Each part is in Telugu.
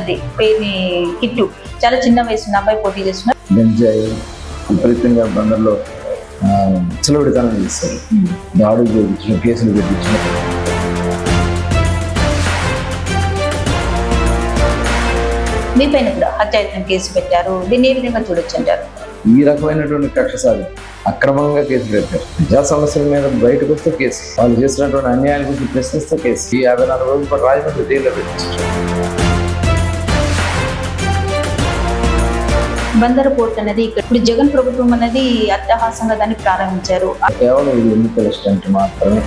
ప్రత్యర్థి పేరుని కిట్టు. చాలా చిన్న వయసు అబ్బాయి పోటీ చేస్తున్నారు. గంజాయి విపరీతంగా బందర్లో చిలవిడితనం చేస్తారు. దాడులు చేయించిన కేసులు పెట్టించిన మీ పైన కూడా హత్యాయత్నం కేసు పెట్టారు. దీన్ని ఏ విధంగా చూడొచ్చు అంటారు? ఈ రకమైనటువంటి కక్ష సాధన అక్రమంగా కేసులు పెట్టారు. ప్రజా సమస్యల మీద బయటకు వస్తే కేసు. వాళ్ళు చేసినటువంటి అన్యాయాల గురించి ప్రశ్నిస్తే కేసు. ఈ యాభై నాలుగు రోజుల పాటు రాజమండ్రి జైల్లో పెట్టించారు. బందర్ పోర్ట్ అనేది ఇక్కడ ఇప్పుడు జగన్ ప్రభుత్వం అనేది అట్టహాసంగా దాన్ని ప్రారంభించారు. కేవలం ఇది ఎన్నికల స్టంట్ మాత్రమే.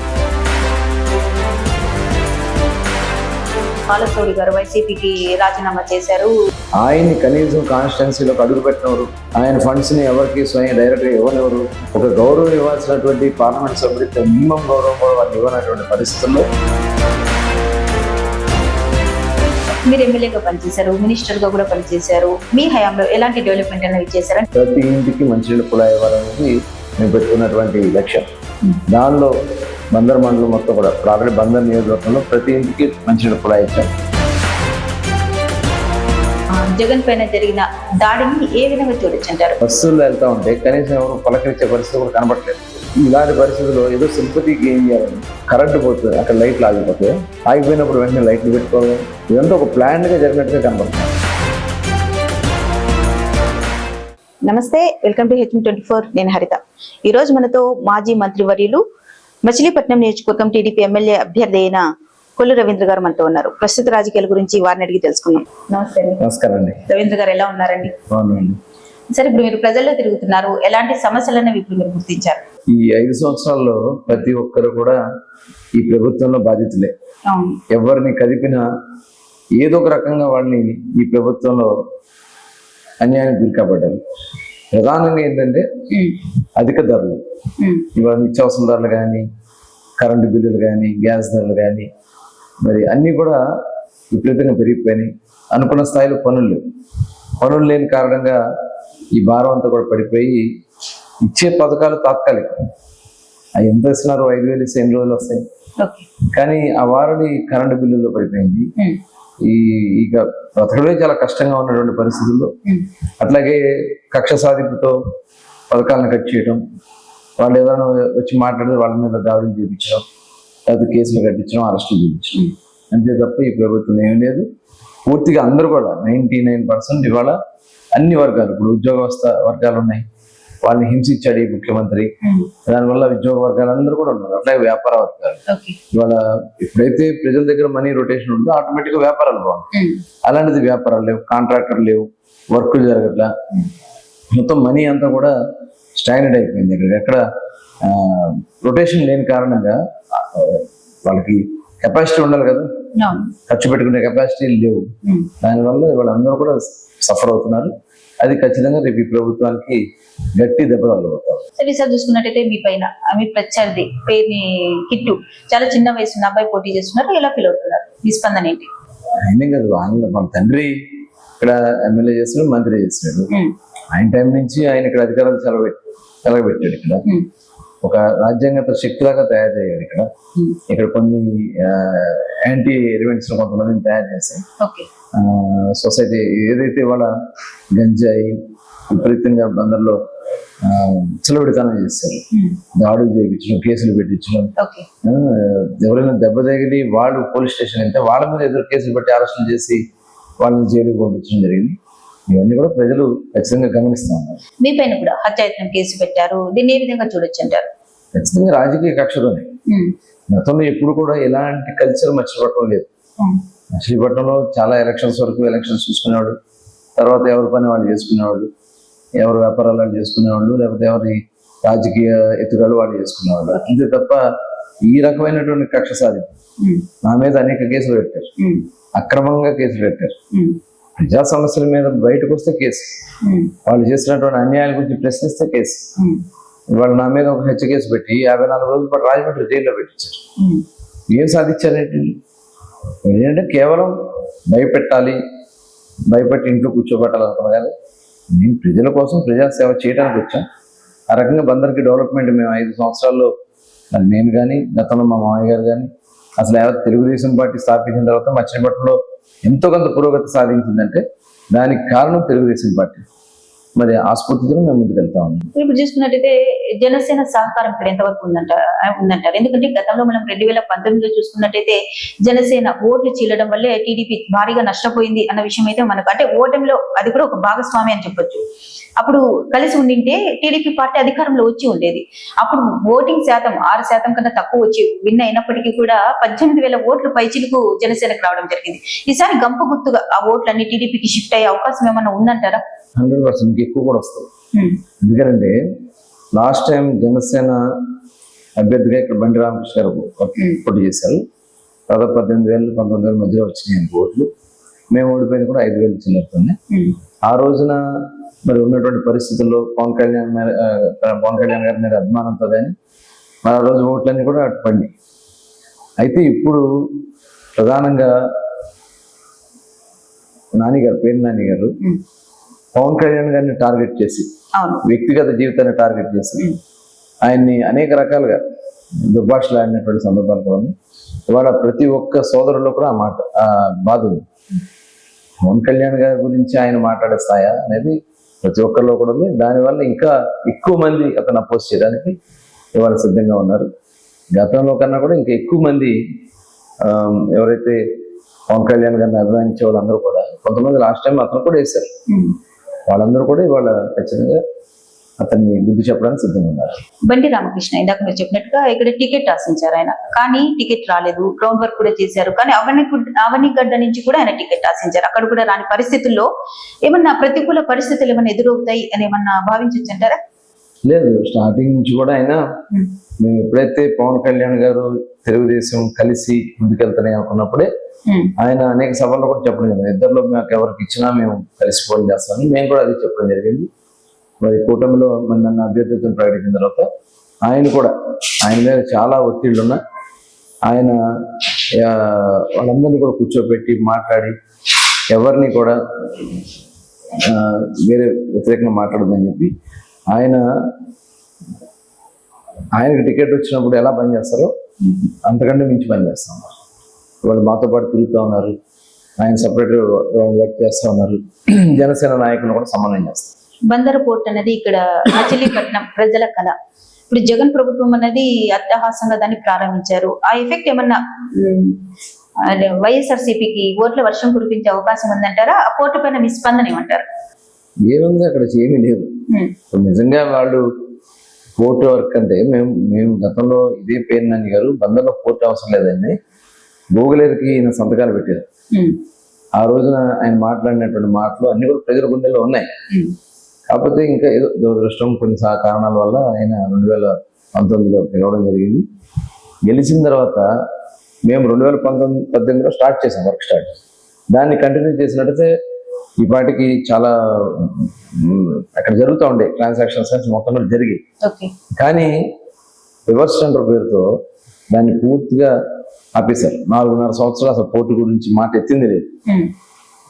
బాలశౌరి గారు వైసీపీకి రాజీనామా చేశారు. ఆయన్ని కనీసం కాన్స్టిట్యున్సీలోకి అడుగు పెట్టినవారు ఆయన ఫండ్స్ని ఎవరికి స్వయం డైరెక్ట్గా ఇవ్వనివ్వరు ఒక గౌరవం ఇవ్వాల్సినటువంటి పార్లమెంట్ సభ్యుడికి మినిమం గౌరవం కూడా వాళ్ళు ఇవ్వనటువంటి పరిస్థితుల్లో మీరు ఎమ్మెల్యేగా పనిచేశారు మినిస్టర్గా కూడా పనిచేశారు. మీ హయాంలో ఎలాంటి డెవలప్మెంట్ అనేది చేశారని ప్రతి ఇంటికి మంచినీళ్ళు కుళాయి ఇవ్వాలనేది మేము పెట్టుకున్నటువంటి లక్ష్యం. దానిలో బందర్ మండలం మొత్తం కూడా ఆల్రెడీ బందర్ నియోజకవర్గంలో ప్రతి ఇంటికి మంచినీళ్ళు కుళాయి ఇచ్చాం. జగన్ పైన జరిగిన దాడిని ఏ విధంగా చూడొచ్చు అంటారు? బస్సుల్లో వెళ్తా ఉంటే కనీసం ఎవరు పలకరించే పరిస్థితి కూడా కనబడలేదు. ఇలాంటి పరిస్థితుల్లో ఏదో సింపతికి ఏం చేయాలని కరెంటు పోతుంది అక్కడ లైట్లు ఆగిపోతే ఆగిపోయినప్పుడు వెంటనే లైట్లు పెట్టుకోవాలి. ఇదంతా ఒక ప్లాన్గా జరిగినట్టుగా కనబడుతుంది. నమస్తే welcome to HM twenty four. నేను హరిత. ఈ రోజు మనతో మాజీ మంత్రివర్యులు మచిలీపట్నం నియోజకవర్గం టీడీపీ ఎమ్మెల్యే అభ్యర్థి అయిన కొల్లు రవీంద్ర గారు మనతో ఉన్నారు. ప్రస్తుత రాజకీయాల గురించి వారిని అడిగి తెలుసుకుందాం. నమస్తే నమస్కారం అండి. రవీంద్ర గారు ఎలా ఉన్నారండి? సరే ఇప్పుడు మీరు ప్రజల్లో తిరుగుతున్నారు. ఎలాంటి సమస్యలను ఇప్పుడు మీరు గుర్తించారు? ఈ ఐదు సంవత్సరాల్లో ప్రతి ఒక్కరు కూడా ఈ ప్రభుత్వంలో బాధితులే. ఎవరిని కదిపినా ఏదో ఒక రకంగా వాళ్ళని ఈ ప్రభుత్వంలో అన్యాయానికి గురి కాబడ్డారు ప్రధానంగా ఏంటంటే అధిక ధరలు. ఇవాళ నిత్యావసర ధరలు కానీ కరెంటు బిల్లులు కానీ గ్యాస్ ధరలు కానీ మరి అన్నీ కూడా విపరీతంగా పెరిగిపోయినాయి. అనుకున్న స్థాయిలో పనులు లేవు. పనులు లేని కారణంగా ఈ భారం అంతా కూడా పడిపోయి ఇచ్చే పథకాలు తాత్కాలికం. అవి ఎంత ఇస్తున్నారు? ఐదు వేలు ఇస్తే ఎన్ని రోజులు వస్తాయి? కానీ ఆ వారడి కరెంటు బిల్లుల్లో పడిపోయింది. ఈ ఇక బ్రతకడమే చాలా కష్టంగా ఉన్నటువంటి పరిస్థితుల్లో అట్లాగే కక్ష సాధింపుతో పథకాలను కట్ చేయడం వాళ్ళు ఏదైనా వచ్చి మాట్లాడితే వాళ్ళ మీద దాడులు చేయించడం లేదా కేసులు కట్టించడం అరెస్టులు చేయించడం అంతే తప్ప ఈ ప్రభుత్వం ఏం లేదు. పూర్తిగా అందరూ కూడా నైంటీ నైన్ పర్సెంట్ ఇవాళ అన్ని వర్గాలు ఇప్పుడు ఉద్యోగవస్థ వర్గాలు ఉన్నాయి. వాళ్ళని హింసించాడు ఈ ముఖ్యమంత్రి. దానివల్ల ఉద్యోగ వర్గాలు అందరూ కూడా ఉన్నారు. అట్లాగే వ్యాపార వర్గాలు. ఇవాళ ఎప్పుడైతే ప్రజల దగ్గర మనీ రొటేషన్ ఉందో ఆటోమేటిక్గా వ్యాపారాలు బాగుంటాయి. అలాంటిది వ్యాపారాలు లేవు కాంట్రాక్టర్ లేవు వర్కులు జరగట్లా. మొత్తం మనీ అంతా కూడా స్టాగ్నెట్ అయిపోయింది ఇక్కడ. ఎక్కడ రొటేషన్ లేని కారణంగా వాళ్ళకి కెపాసిటీ ఉండాలి కదా. ఖర్చు పెట్టుకునే కెపాసిటీ లేవు. దానివల్ల వాళ్ళందరూ కూడా సఫర్ అవుతున్నారు. అది ఖచ్చితంగా రేపు ఈ ప్రభుత్వానికి గట్టి దెబ్బ తగలబోతారు సరే ఈసారి చూసుకున్నట్టయితే మీ పైన మీ ప్రత్యర్థి పేరుని కిట్టు చాలా చిన్న వయసు అబ్బాయి పోటీ చేస్తున్నారు? ఎలా ఫీల్ అవుతున్నారు? మీ స్పందన ఏంటి? ఆయనే కదా వాళ్ళ వాళ్ళ తండ్రి ఇక్కడ ఎమ్మెల్యే చేస్తున్నాడు మంత్రి చేస్తున్నాడు. ఆయన టైం నుంచి ఆయన ఇక్కడ అధికారాలు సెలబెట్టి సెలవుపెట్టాడు ఇక్కడ. ఒక రాజ్యాంగత శక్తిలాగా తయారు చేయాలి ఇక్కడ ఇక్కడ కొన్ని యాంటీ ఎలిమెంట్స్ కొంతమందిని తయారు ఓకే. సొసైటీ ఏదైతే వాళ్ళ గంజాయి విపరీతంగా బందర్లో చిలవిడితనం చేస్తారు ఉమ్, దాడులు చేయించడం కేసులు పెట్టించడం. ఎవరైనా దెబ్బ తగిలి వాళ్ళు పోలీస్ స్టేషన్ వెళ్తే వాళ్ళ మీద ఎదురు కేసులు పెట్టి అరెస్టులు చేసి వాళ్ళని జైలుకి పంపించడం జరిగింది. ఇవన్నీ కూడా ప్రజలు ఖచ్చితంగా గమనిస్తా ఉన్నారు. మీ పైన కూడా హత్యాయత్నం కేసు పెట్టారు. దీన్ని ఏ విధంగా చూడొచ్చు అంటారు? ఖచ్చితంగా రాజకీయ కక్షలోనే గతంలో ఎప్పుడు కూడా ఎలాంటి కల్చర్ మర్చిపోవటం లేదు. ఉమ్, మచిలీపట్నంలో చాలా ఎలక్షన్స్ వరకు ఎలక్షన్స్ చూసుకునేవాడు. తర్వాత ఎవరి పని వాళ్ళు చేసుకునేవాళ్ళు ఎవరు వ్యాపారాలు వాళ్ళు చేసుకునేవాళ్ళు లేకపోతే ఎవరి రాజకీయ ఎత్తుగాలు వాళ్ళు చేసుకునేవాళ్ళు అంతే తప్ప ఈ రకమైనటువంటి కక్ష సాధింపు నా మీద అనేక కేసులు పెట్టారు. అక్రమంగా కేసులు పెట్టారు. ప్రజా సమస్యల మీద బయటకు వస్తే కేసు వాళ్ళు చేసినటువంటి అన్యాయాల గురించి ప్రశ్నిస్తే కేసు. ఇవాళ నా మీద ఒక హత్య కేసు పెట్టి యాభై నాలుగు రోజుల పాటు రాజమండ్రి జైల్లో పెట్టించారు. ఏం సాధించారేంటి ఏంటంటే కేవలం భయపెట్టాలి భయపెట్టి ఇంట్లో కూర్చోబెట్టాలనుకున్నా కానీ నేను ప్రజల కోసం ప్రజాసేవ చేయడానికి వచ్చాను ఆ రకంగా బందర్కి డెవలప్మెంట్ మేము ఐదు సంవత్సరాల్లో నేను కానీ గతంలో మా మామయ్య గారు కానీ అసలు యావత్ తెలుగుదేశం పార్టీ స్థాపించిన తర్వాత మచిలీపట్నంలో ఎంతో కొంత పురోగతి సాధించిందంటే దానికి కారణం తెలుగుదేశం పార్టీ. మరి ఆ స్ఫూర్తితో మేము ముందుకెళ్తా ఉన్నాం. ఇప్పుడు చూసుకున్నట్టయితే జనసేన సహకారం ఇక్కడ ఎంతవరకు ఉందంట ఉందంటారు? ఎందుకంటే గతంలో మనం రెండు వేల పంతొమ్మిదిలో చూసుకున్నట్టయితే జనసేన ఓట్లు చీలడం వల్లే టీడీపీ భారీగా నష్టపోయింది అన్న విషయం అయితే మనకు అంటే ఓటమిలో అది కూడా ఒక భాగస్వామి అని చెప్పొచ్చు. అప్పుడు కలిసి ఉండింటే టీడీపీ పార్టీ అధికారంలో వచ్చి ఉండేది. అప్పుడు ఓటింగ్ శాతం ఆరు శాతం కన్నా తక్కువ వచ్చి విన్ అయినప్పటికీ కూడా పద్దెనిమిది వేల ఓట్లు పైచిలకు జనసేనకు రావడం జరిగింది. ఈసారి గంప గుర్తుగా ఆ ఓట్లన్నీ టీడీపీకి షిఫ్ట్ అయ్యే అవకాశం ఏమన్నా ఉందంటారా? Hundred percent. ఎక్కువ కూడా వస్తాయి. ఎందుకంటే లాస్ట్ టైం జనసేన అభ్యర్థిగా ఇక్కడ బండి రామకృష్ణ గారు పోటీ చేశారు. దాదాపు పద్దెనిమిది వేలు పంతొమ్మిది వేల మధ్యలో వచ్చినాయి ఓట్లు. మేము ఓడిపోయింది కూడా ఐదు వేలు చిన్నతోనే ఆ రోజున మరి ఉన్నటువంటి పరిస్థితుల్లో పవన్ కళ్యాణ్ పవన్ కళ్యాణ్ గారి మీద అభిమానంతో కానీ మరి ఆ రోజు ఓట్లన్నీ కూడా అటు పడి అయితే ఇప్పుడు ప్రధానంగా నాని గారు పేరు నాని గారు పవన్ కళ్యాణ్ గారిని టార్గెట్ చేసి వ్యక్తిగత జీవితాన్ని టార్గెట్ చేసి. ఆయన్ని అనేక రకాలుగా దుర్భాషలు ఆడినటువంటి సందర్భాలు కూడా. ఇవాళ ప్రతి ఒక్క సోదరులో కూడా ఆ మాట ఆ బాధ ఉంది పవన్ కళ్యాణ్ గారి గురించి ఆయన మాట్లాడే స్థాయి అనేది ప్రతి ఒక్కరిలో కూడా ఉంది దానివల్ల ఇంకా ఎక్కువ మంది అతను అపోజ్ చేయడానికి ఇవాళ సిద్ధంగా ఉన్నారు గతంలో కన్నా కూడా ఇంకా ఎక్కువ మంది ఎవరైతే పవన్ కళ్యాణ్ గారిని అభిమానించే వాళ్ళందరూ కూడా కొంతమంది లాస్ట్ టైం అతను కూడా వేశారు. వాళ్ళందరూ కూడా ఇవాళ ఖచ్చితంగా అతన్ని బుద్ధి చెప్పడానికి సిద్ధంగా ఉన్నారు బండి రామకృష్ణ ఇందాక మీరు చెప్పినట్టుగా ఇక్కడ టికెట్ ఆశించారు ఆయన. కానీ టికెట్ రాలేదు గ్రౌండ్ వర్క్ కూడా చేశారు. కానీ అవని అవనిగడ్డ నుంచి కూడా ఆయన టికెట్ ఆశించారు. అక్కడ కూడా రాని పరిస్థితుల్లో ఏమన్నా ప్రతికూల పరిస్థితులు ఏమైనా ఎదురవుతాయి అని ఏమన్నా భావించవచ్చు అంటారా లేదు స్టార్టింగ్ నుంచి కూడా ఆయన మేము ఎప్పుడైతే పవన్ కళ్యాణ్ గారు తెలుగుదేశం కలిసి ముందుకెళ్తున్నాయి అనుకున్నప్పుడే ఆయన అనేక సభల్లో కూడా చెప్పడం జరిగింది. ఇద్దరిలో మాకు ఎవరికి ఇచ్చినా మేము కలిసి పోటీ చేస్తామని మేము కూడా అది చెప్పడం జరిగింది. మరి కూటమిలో మరి నన్ను అభ్యర్థిత్వం ప్రకటించిన తర్వాత ఆయన కూడా ఆయన మీద చాలా ఒత్తిళ్ళు ఉన్నా ఆయన వాళ్ళందరినీ కూడా కూర్చోబెట్టి మాట్లాడి ఎవరిని కూడా వేరే వ్యతిరేకంగా మాట్లాడదని చెప్పి ఆయన ఆయనకి టికెట్ వచ్చినప్పుడు ఎలా పనిచేస్తారో అంతకంటే మించి పనిచేస్తాం వాళ్ళు మాతో పాటు తిరుగుతూ ఉన్నారు. ఆయన సపరేట్ వర్క్ చేస్తూ ఉన్నారు. జనసేన నాయకులను కూడా సమన్వయం చేస్తారు. బందర పోర్ట్ అనేది ఇక్కడ మచిలీపట్నం ప్రజల కళ. ఇప్పుడు జగన్ ప్రభుత్వం అనేది అట్టహాసంగా దాన్ని ప్రారంభించారు. ఆ ఎఫెక్ట్ ఏమన్నా వైఎస్ఆర్సీపీకి ఓట్ల వర్షం కురిపించే అవకాశం ఉందంటారా? ఆ పోర్టు పైన మీ స్పందన ఏమంటారు? ఏముంది అక్కడ ఏమీ లేదు. నిజంగా వాళ్ళు పోర్ట్ వర్క్ అంటే మేము మేము గతంలో ఇదే పేరు నాని గారు బందర్లో పోర్ట్ అవసరం లేదండి. గూగులేరుకి ఈయన సంతకాలు పెట్టారు. ఆ రోజున ఆయన మాట్లాడినటువంటి మాటలు అన్ని కూడా ప్రజల గుండెల్లో ఉన్నాయి. కాకపోతే ఇంకా ఏదో దురదృష్టం కొన్ని సా- కారణాల వల్ల ఆయన రెండు వేల పంతొమ్మిదిలో గెలవడం జరిగింది. గెలిచిన తర్వాత మేము రెండు వేల పంతొమ్మిది పద్దెనిమిదిలో స్టార్ట్ చేసాం వర్క్ స్టార్ట్. దాన్ని కంటిన్యూ చేసినట్టయితే ఈ పాటికి చాలా అక్కడ జరుగుతూ ఉండే ట్రాన్సాక్షన్స్ మొత్తం కూడా జరిగాయి. ఓకే. కానీ రివర్స్ టెండర్ పేరుతో దాన్ని పూర్తిగా ఆపేశారు. నాలుగున్నర సంవత్సరాలు అసలు పోటీ గురించి మాట ఎత్తింది లేదు.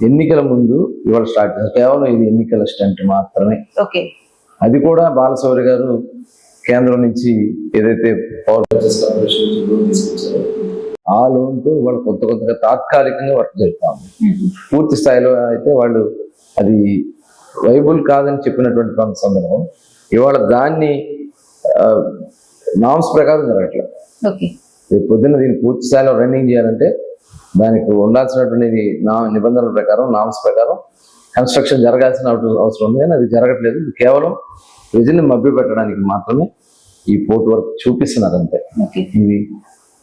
ఎన్నికల ముందు ఇవాళ స్టార్ట్ చేశారు. కేవలం ఇది ఎన్నికల స్టంట్ మాత్రమే. అది కూడా బాలశౌరి గారు కేంద్రం నుంచి ఏదైతే పవర్ కార్పొరేషన్ తీసుకొచ్చారో ఆ లోన్తో ఇవాళ కొత్త కొత్తగా తాత్కాలికంగా వర్క్ ఉమ్, పూర్తి స్థాయిలో అయితే వాళ్ళు అది వైబుల్ కాదని చెప్పినటువంటి కొంత సందర్భం. ఇవాళ దాన్ని నామ్స్ ప్రకారం జరగట్లేదు. రేపు పొద్దున్న దీన్ని పూర్తి స్థాయిలో రన్నింగ్ చేయాలంటే దానికి ఉండాల్సినటువంటి నా నిబంధనల ప్రకారం నామ్స్ ప్రకారం కన్స్ట్రక్షన్ జరగాల్సిన అవసరం- ఉంది. కానీ అది జరగట్లేదు. కేవలం ప్రజల్ని మభ్యపెట్టడానికి మాత్రమే ఈ పోర్ట్ వర్క్ చూపిస్తున్నారు అంతే. ఇది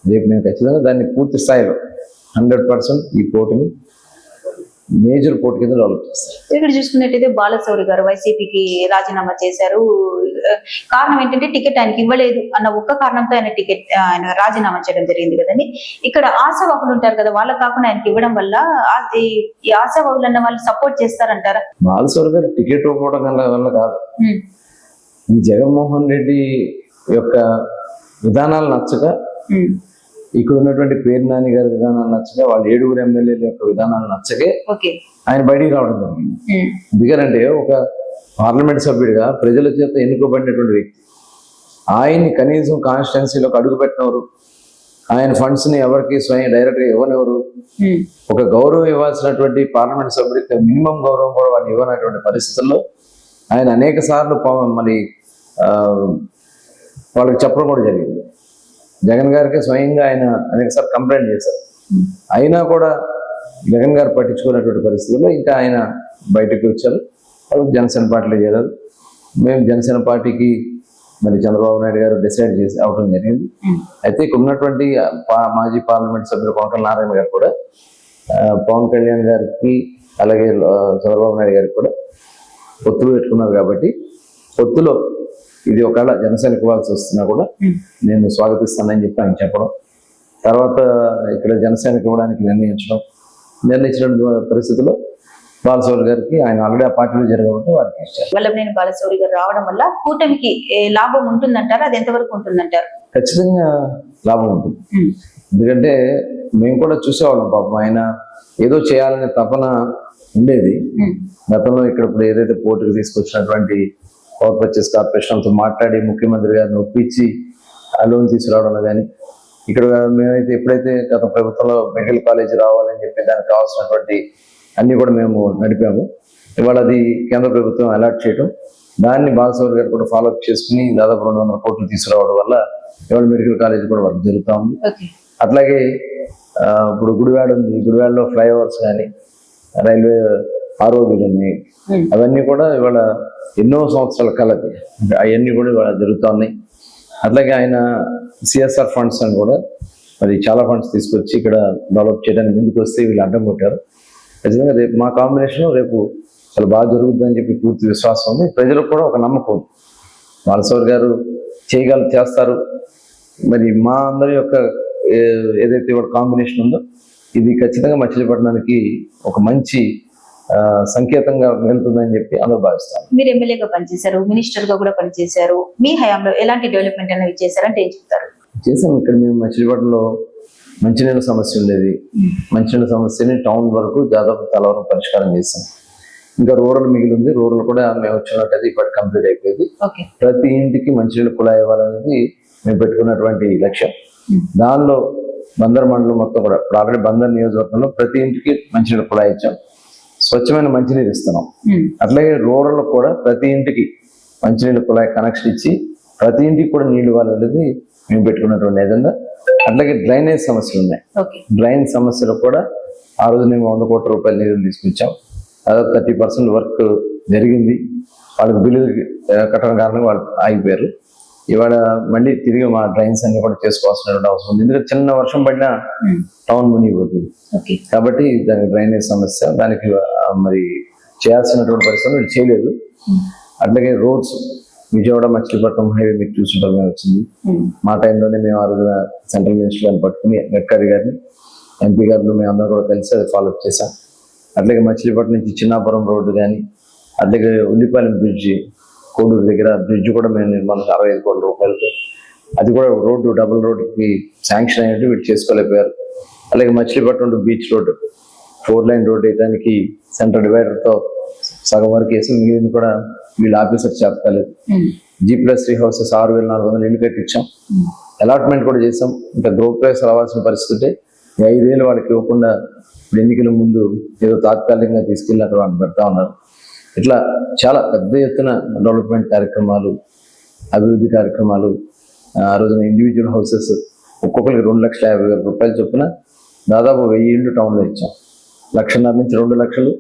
రేపు మేము ఖచ్చితంగా దాన్ని పూర్తి స్థాయిలో హండ్రెడ్ పర్సెంట్ ఈ పోర్టుని మేజర్ పోర్ట్ కింద డెవలప్ చేస్తారు ఇక్కడ చూసుకున్నట్టయితే బాలశౌరి గారు వైసీపీకి రాజీనామా చేశారు. కారణం ఏంటంటే టికెట్ ఆయనకి ఇవ్వలేదు అన్న ఒక్క కారణంతో ఆయన టికెట్ ఆయన రాజీనామా చేయడం జరిగింది కదండి. ఇక్కడ ఆశావాహులు ఉంటారు కదా వాళ్ళ కాకుండా ఆయనకి ఇవ్వడం వల్ల ఈ- ఆశావాహులు అన్న వాళ్ళు సపోర్ట్ చేస్తారంటారా? బాలసోర్ గారు టికెట్ ఇవ్వకపోవడం వల్ల వల్ల కాదు. ఈ జగన్మోహన్ రెడ్డి యొక్క విధానాలు నచ్చక ఇక్కడ ఉన్నటువంటి పేరు నాని గారి విధానాలు నచ్చక వాళ్ళ ఏడుగురు ఎమ్మెల్యేల యొక్క విధానాలు నచ్చకే ఆయన బయటికి రావడం జరిగింది. ఎందుకంటే ఒక పార్లమెంట్ సభ్యుడిగా ప్రజల చేత ఎన్నుకోబడినటువంటి వ్యక్తి. ఆయన్ని కనీసం కాన్స్టిట్యున్సీలోకి అడుగు పెట్టినవారు. ఆయన ఫండ్స్ని ఎవరికి స్వయం డైరెక్ట్గా ఇవ్వనివ్వరు ఒక గౌరవం ఇవ్వాల్సినటువంటి పార్లమెంట్ సభ్యుడికి మినిమం గౌరవం కూడా వాళ్ళు ఇవ్వనటువంటి పరిస్థితుల్లో ఆయన అనేక సార్లు మరి వాళ్ళకి చెప్పడం కూడా జరిగింది. జగన్ గారికి స్వయంగా ఆయన అనేక కంప్లైంట్ చేశారు. అయినా కూడా జగన్ గారు పట్టించుకున్నటువంటి పరిస్థితుల్లో ఇంకా ఆయన బయటకు వచ్చారు. వాళ్ళు జనసేన పార్టీలో చేరారు. మేము జనసేన పార్టీకి మరి చంద్రబాబు నాయుడు గారు డిసైడ్ చేసి అవడం జరిగింది. అయితే ఇక్కడ ఉన్నటువంటి పా- మాజీ పార్లమెంట్ సభ్యులు కొనకల నారాయణ గారు కూడా పవన్ కళ్యాణ్ గారికి అలాగే చంద్రబాబు నాయుడు గారికి కూడా పొత్తులు పెట్టుకున్నారు కాబట్టి పొత్తులో ఇది ఒకవేళ జనసేనకు ఇవ్వాల్సి వస్తున్నా కూడా నేను స్వాగతిస్తానని చెప్పి ఆయన చెప్పడం. తర్వాత ఇక్కడ జనసేనకి ఇవ్వడానికి నిర్ణయించడం నిర్ణయించిన పరిస్థితుల్లో బాలసోల్ గారికి ఆయన ఆల్రెడీ ఆ పార్టీలో జరగబట్టి వారికి ఇచ్చారు. వల్లభనేని బాలశౌరి గారు రావడం వల్ల కూటమికి ఏ, లాభం ఉంటుందంటారా? అది ఎంతవరకు ఉంటుందంటారు? ఖచ్చితంగా లాభం ఉంటుంది. ఎందుకంటే మేము కూడా చూసేవాళ్ళం పాపం. ఆయన ఏదో చేయాలనే తపన ఉండేది. గతంలో ఇక్కడ ఇప్పుడు ఏదైతే పోటీకి తీసుకొచ్చినటువంటి పవర్ పర్చేస్ కార్పొరేషన్తో మాట్లాడి ముఖ్యమంత్రి గారిని ఒప్పించి ఆ లోన్ తీసుకురావడంలో కానీ ఇక్కడ మేమైతే ఎప్పుడైతే గత ప్రభుత్వంలో మెడికల్ కాలేజ్ రావాలని చెప్పి దానికి కావాల్సినటువంటి అన్ని కూడా మేము నడిపాము. ఇవాళ అది కేంద్ర ప్రభుత్వం అలాట్ చేయడం దాన్ని బాలసౌర్ గారు కూడా ఫాలో అప్ చేసుకుని దాదాపు రెండు వందల కోట్లు తీసుకురావడం వల్ల ఇవాళ మెడికల్ కాలేజ్ కూడా వర్క్ జరుగుతూ ఉంది అట్లాగే ఇప్పుడు గుడివాడ ఉంది. గుడివాడలో ఫ్లైఓవర్స్ కానీ రైల్వే ఆరోగ్యాలు ఉన్నాయి. అవన్నీ కూడా ఇవాళ ఎన్నో సంవత్సరాల కలది. అవన్నీ కూడా ఇవాళ జరుగుతున్నాయి. అట్లాగే ఆయన సిఎస్ఆర్ ఫండ్స్ అని కూడా మరి చాలా ఫండ్స్ తీసుకొచ్చి ఇక్కడ డెవలప్ చేయడానికి ముందుకు వస్తే వీళ్ళు అడ్డం కొట్టారు. ఖచ్చితంగా రేపు మా కాంబినేషన్ రేపు చాలా బాగా జరుగుతుందని చెప్పి పూర్తి విశ్వాసం ఉంది. ప్రజలకు కూడా ఒక నమ్మకం ఉంది. బాలసౌర్ గారు చేయగల చేస్తారు. మరి మా అందరి యొక్క ఏదైతే ఇవాళ కాంబినేషన్ ఉందో ఇది ఖచ్చితంగా మచిలీపట్నానికి ఒక మంచి సంకేతంగా వెళ్తుందని చెప్పి అందరూ భావిస్తారు. మీరు ఎమ్మెల్యేగా పనిచేశారు మినిస్టర్గా కూడా పనిచేశారు. మీ హయాంలో ఎలాంటి డెవలప్మెంట్ అనేవి చేశారంటే ఏం చెప్తారు? చేసాం ఇక్కడ మేము మచిలీపట్నంలో మంచినీళ్ళ సమస్య ఉండేది. మంచినీళ్ళ సమస్యని టౌన్ వరకు దాదాపు తల వరకు పరిష్కారం చేసాం ఇంకా రూరల్ మిగిలి ఉంది రూరల్ కూడా మేము వచ్చినట్టయితే ఇప్పటి కంప్లీట్ అయిపోయింది. ఓకే. ప్రతి ఇంటికి మంచినీళ్ళు కుళాయి ఇవ్వాలనేది మేము పెట్టుకున్నటువంటి లక్ష్యం. దానిలో బందర్ మండలం మొత్తం కూడా ఇప్పుడు ఆల్రెడీ బందర్ నియోజకవర్గంలో ప్రతి ఇంటికి మంచినీళ్ళు కుళాయి ఇచ్చాం. స్వచ్ఛమైన మంచినీరు ఇస్తున్నాం. అట్లాగే రూరల్ కూడా ప్రతి ఇంటికి మంచినీళ్ళ కుళాయి కనెక్షన్ ఇచ్చి ప్రతి ఇంటికి కూడా నీళ్ళు ఇవ్వాలనేది మేము పెట్టుకున్నటువంటి ఏజెండా. అట్లాగే డ్రైనేజ్ సమస్యలు ఉన్నాయి. డ్రైన్ సమస్యలు కూడా ఆ రోజు మేము వంద కోట్ల రూపాయల నిధులు తీసుకొచ్చాం. దాదాపు థర్టీ పర్సెంట్ వర్క్ జరిగింది. వాళ్ళకి బిల్లులు ఆ, కట్టడం కారణంగా వాళ్ళు ఆగిపోయారు. ఇవాళ మళ్ళీ తిరిగి మా డ్రైన్స్ అన్ని కూడా చేసుకోవాల్సినటువంటి అవసరం ఉంది. ఎందుకంటే చిన్న వర్షం పడినా ఉమ్, టౌన్ మునిగిపోతుంది. కాబట్టి దానికి డ్రైనేజ్ సమస్య దానికి మరి చేయాల్సినటువంటి పరిస్థితులు వీళ్ళు చేయలేదు. ఉమ్, అట్లాగే రోడ్స్ విజయవాడ మచిలీపట్నం హైవే మీకు చూసుంటామే వచ్చింది. ఉమ్, మా టైంలోనే మేము ఆ రోజున సెంట్రల్ మినిస్టర్ గారిని పట్టుకుని గడ్కరీ గారిని ఎంపీ గారు మేము అందరం కూడా కలిసి అది ఫాలో అప్ చేశాం. అట్లాగే మచిలీపట్నం నుంచి చిన్నాపురం రోడ్డు కానీ అట్లాగే ఉల్లిపాలెం బ్రిడ్జి కోడూరు దగ్గర బ్రిడ్జ్ కూడా మేము నిర్మాణం అరవై ఐదు కోట్ల రూపాయలతో. అది కూడా రోడ్డు డబుల్ రోడ్డుకి శాంక్షన్ అయినట్టు వీళ్ళు చేసుకోలేకపోయారు. అలాగే Machilipatnam beach road. Four line road వేయడానికి సెంటర్ డివైడర్తో సగం వరకు వేసి మిగిలింది కూడా వీళ్ళు ఆఫీసర్ చేపలేదు జీ ప్లస్ త్రీ హౌసెస్ ఆరు వేల నాలుగు వందలు ఇల్లు కట్టించాం. అలాట్మెంట్ కూడా చేసాం ఇంకా గ్రూప్ ప్రైస్ రావాల్సిన పరిస్థితి ఐదేళ్ళు వాళ్ళకి ఇవ్వకుండా ఎన్నికల ముందు ఏదో తాత్కాలికంగా తీసుకెళ్ళి అక్కడ వాళ్ళు పెడతా ఉన్నారు. ఇట్లా చాలా పెద్ద ఎత్తున డెవలప్మెంట్ కార్యక్రమాలు అభివృద్ధి కార్యక్రమాలు ఆ రోజున ఇండివిజువల్ హౌసెస్ ఒక్కొక్కరికి రెండు లక్షల యాభై వేల రూపాయలు చొప్పున దాదాపు వెయ్యి ఇండ్లు టౌన్లో ఇచ్చాం. లక్షన్నర నుంచి రెండు లక్షలు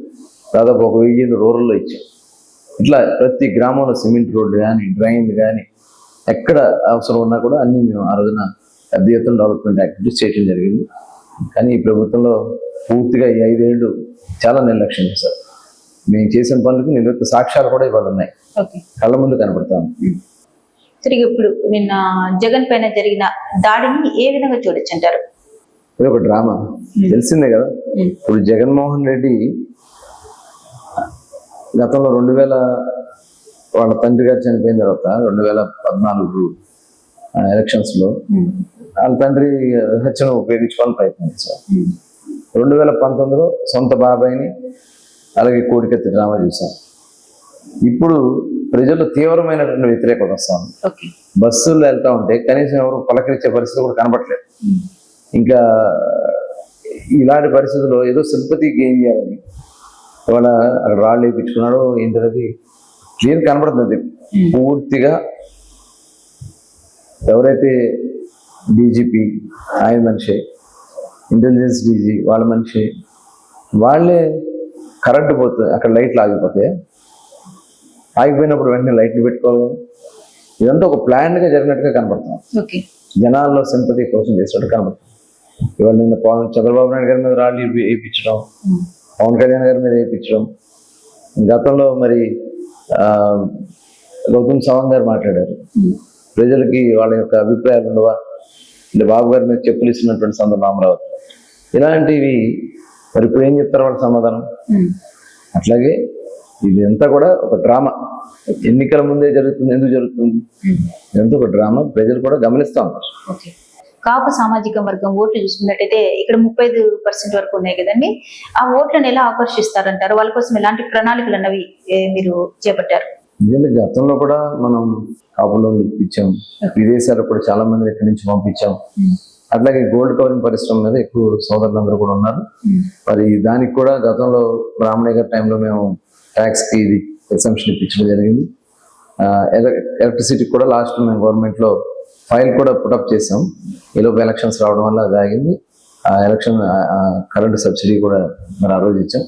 దాదాపు ఒక వెయ్యి ఇండ్లు రూరల్లో ఇచ్చాం. ఇట్లా ప్రతి గ్రామంలో సిమెంట్ రోడ్డు కానీ డ్రైన్ కానీ ఎక్కడ అవసరం ఉన్నా కూడా అన్నీ మేము ఆ రోజున పెద్ద ఎత్తున డెవలప్మెంట్ యాక్టివిటీస్ చేయడం జరిగింది. కానీ ఈ ప్రభుత్వంలో పూర్తిగా ఈ ఐదేళ్ళు చాలా నిర్లక్ష్యం చేశారు. మేము చేసిన పనులకు నివృత్త సాక్ష్యాలు కూడా ఇవాళ ఉన్నాయి. కళ్ళ ముందు కనపడతాం తిరిగి ఇప్పుడు నిన్న జగన్ పైన జరిగిన దాడిని ఏ విధంగా చూడొచ్చు అంటారు ఇది ఒక డ్రామా. తెలిసిందే కదా? ఇప్పుడు జగన్మోహన్ రెడ్డి గతంలో రెండు వేల వాళ్ళ తండ్రి గారు చనిపోయిన తర్వాత రెండు వేల పద్నాలుగు ఎలక్షన్స్లో వాళ్ళ తండ్రి హత్యను ఉపయోగించుకోవాలని ప్రయత్నించారు. రెండు వేల పంతొమ్మిదిలో సొంత బాబాయిని అలాగే కోడికత్తి డ్రామా చూసాం ఇప్పుడు ప్రజల్లో తీవ్రమైనటువంటి వ్యతిరేకత వస్తాం బస్సుల్లో వెళ్తా ఉంటే కనీసం ఎవరు పలకరించే పరిస్థితి కూడా కనబడలేదు. ఉమ్, ఇంకా ఇలాంటి పరిస్థితుల్లో ఏదో సింపతి గెయిన్ చేయాలని ఇవాళ అక్కడ రాళ్ళు వేయించుకున్నాడు ఏంటది క్లియర్ కనబడుతుంది పూర్తిగా ఎవరైతే డీజీపీ ఆయన మనిషి ఇంటెలిజెన్స్ డీజీ వాళ్ళ మనిషి వాళ్ళే కరెంటు పోతుంది అక్కడ లైట్లు ఆగిపోతే ఆగిపోయినప్పుడు వెంటనే లైట్లు పెట్టుకోవాలి. ఇదంతా ఒక ప్లాన్గా జరిగినట్టుగా కనబడుతుంది. జనాల్లో సింపతి కోసం చేసినట్టు కనబడుతుంది. ఇవాళ నిన్న పవన్ చంద్రబాబు నాయుడు గారి మీద రాళ్ళు వేయించడం పవన్ కళ్యాణ్ గారి మీద వేయించడం. గతంలో మరి గౌతమ్ సవాంగ్ గారు మాట్లాడారు. ప్రజలకి వాళ్ళ యొక్క అభిప్రాయాలు ఉండవా? బాబు గారి మీద చెప్పులు ఇస్తున్నటువంటి సందర్భం అమరావతి. ఇలాంటివి మరి ఇప్పుడు ఏం చెప్తారు వాళ్ళ సమాధానం? అట్లాగే ఇది అంతా కూడా ఒక డ్రామా. ఎన్నికల ముందే జరుగుతుంది ఎందుకు జరుగుతుంది? ఇదంతా ఒక డ్రామా ప్రజలు కూడా గమనిస్తా కాపు సామాజిక వర్గం ఓట్లు చూసుకున్నట్టయితే ఇక్కడ ముప్పై ఐదు పర్సెంట్ వరకు ఉన్నాయి కదండి. ఆ ఓట్లను ఎలా ఆకర్షిస్తారంటారు? వాళ్ళ కోసం ఎలాంటి ప్రణాళికలు అన్నవి మీరు చేపట్టారు? ఎందుకంటే గతంలో కూడా మనం కాపులో ఇప్పించాం. విదేశాలకు కూడా చాలా మంది ఇక్కడి నుంచి పంపించాం. అట్లాగే గోల్డ్ కవరింగ్ పరిశ్రమ మీద ఎక్కువ సోదరులందరూ కూడా ఉన్నారు. మరి దానికి కూడా గతంలో బ్రాహ్మణయ్య గారి టైంలో మేము ట్యాక్స్కి ఇది ఎగ్జామ్షన్ ఇప్పించడం జరిగింది. ఎలక్ట్రిసిటీ కూడా లాస్ట్ మేము గవర్నమెంట్లో ఫైల్ కూడా పుటప్ చేసాం ఈలోపు ఎలక్షన్స్ రావడం వల్ల అది ఆగింది. ఆ ఎలక్షన్ కరెంట్ సబ్సిడీ కూడా మరి ఆ రోజు ఇచ్చాం.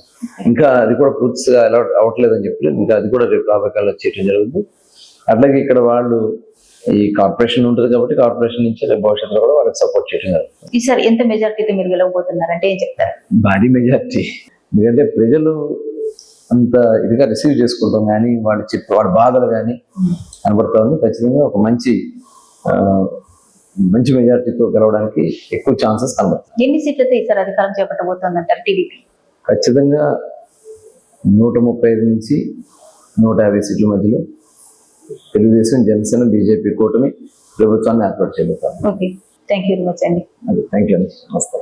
ఇంకా అది కూడా పూర్తిగా అలౌట్ అవ్వట్లేదని చెప్పి ఇంకా అది కూడా రేపు రాబోయే కాలంలో చేయడం జరుగుతుంది. అట్లాగే ఇక్కడ వాళ్ళు ఈ కార్పొరేషన్ ఉంటుంది కాబట్టి కార్పొరేషన్ నుంచి భవిష్యత్తులో కూడా వాళ్ళకి సపోర్ట్ చేయడం జరుగుతుంది. ఈసారి ఎంత మెజారిటీతో మీరు గెలవబోతున్నారు అంటే ఏం చెప్తారు? భారీ మెజార్టీ ఎందుకంటే ప్రజలు అంత ఇదిగా రిసీవ్ చేసుకుంటాం కానీ వాళ్ళు చెప్పి వాడి బాధలు కానీ కనబడతా ఉంది ఖచ్చితంగా ఒక మంచి మంచి మెజార్టీతో గెలవడానికి ఎక్కువ ఛాన్సెస్ కనబడతాయి. ఎన్ని సీట్లతో ఈసారి అధికారం చేపట్టబోతోందంటారు టీడీపీ? ఖచ్చితంగా నూట ముప్పై ఐదు నుంచి నూట యాభై సీట్ల మధ్యలో తెలుగుదేశం జనసేన బీజేపీ కూటమి ప్రభుత్వాన్ని ఏర్పాటు చేయబోతాం okay thank you very much అండి థ్యాంక్ యూ అండి నమస్తే